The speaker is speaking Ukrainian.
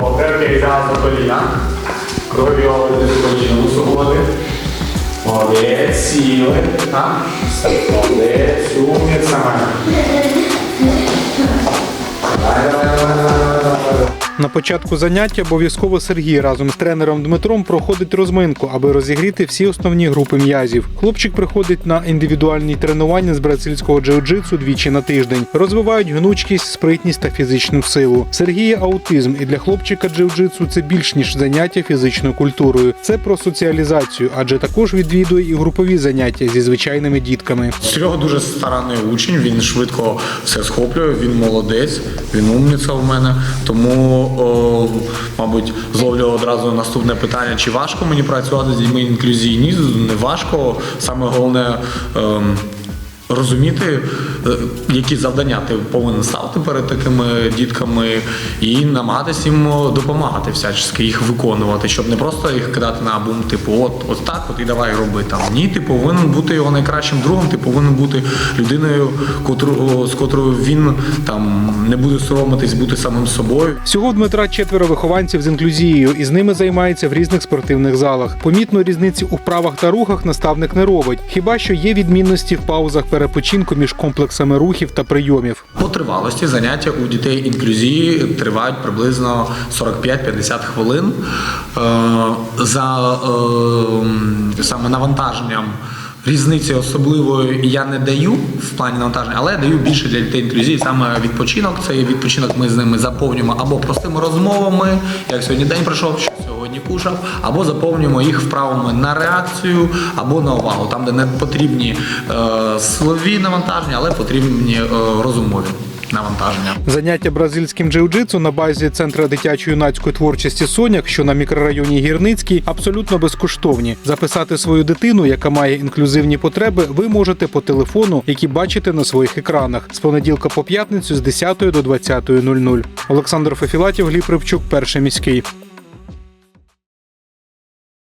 Окей, зразу коліна. Крові оберти спочину свободи. Молодець, сіли. Так? Молодець, умніця. На початку заняття обов'язково Сергій разом з тренером Дмитром проходить розминку, аби розігріти всі основні групи м'язів. Хлопчик приходить на індивідуальні тренування з бразильського джиу-джитсу двічі на тиждень. Розвивають гнучкість, спритність та фізичну силу. Сергія аутизм, і для хлопчика джиу-джитсу це більш ніж заняття фізичною культурою. Це про соціалізацію, адже також відвідує і групові заняття зі звичайними дітками. Серега дуже старанний учень, він швидко все схоплює, він молодець, він умниця в мене. Тому, мабуть, зловлю одразу наступне питання: чи важко мені працювати з дітьми інклюзійні? Не важко. Саме головне. ем, Розуміти, е, які завдання ти повинен ставити перед такими дітками, і намагатися їм допомагати всячески їх виконувати, щоб не просто їх кидати на бум, типу, от, от так, от і давай роби там. Ні, ти повинен бути його найкращим другом, ти повинен бути людиною, котру, з котрою він там не буде соромитись бути самим собою. Всього Дмитра четверо вихованців з інклюзією, і з ними займається в різних спортивних залах. Помітно різниці у вправах та рухах наставник не робить. Хіба що є відмінності в паузах перепочинку між комплексами рухів та прийомів. По тривалості заняття у дітей інклюзії тривають приблизно 45-50 хвилин. Е, За е, саме навантаженням різниці особливої я не даю в плані навантаження, але я даю більше для дітей інклюзії саме відпочинок. Це є відпочинок, ми з ними заповнюємо або простими розмовами, як сьогодні день пройшов, сьогодні кушав, або заповнюємо їх вправами на реакцію або на увагу, там, де не потрібні е, слові навантаження, але потрібні е, розумові навантаження. Заняття бразильським джиу-джитсу на базі центра дитячо-юнацької творчості Соняк, що на мікрорайоні Гірницький, абсолютно безкоштовні. Записати свою дитину, яка має інклюзивні потреби, ви можете по телефону, які бачите на своїх екранах з понеділка по п'ятницю з 10 до 20.00. Олександр Фефілатів, Гліб Рибчук, перший міський.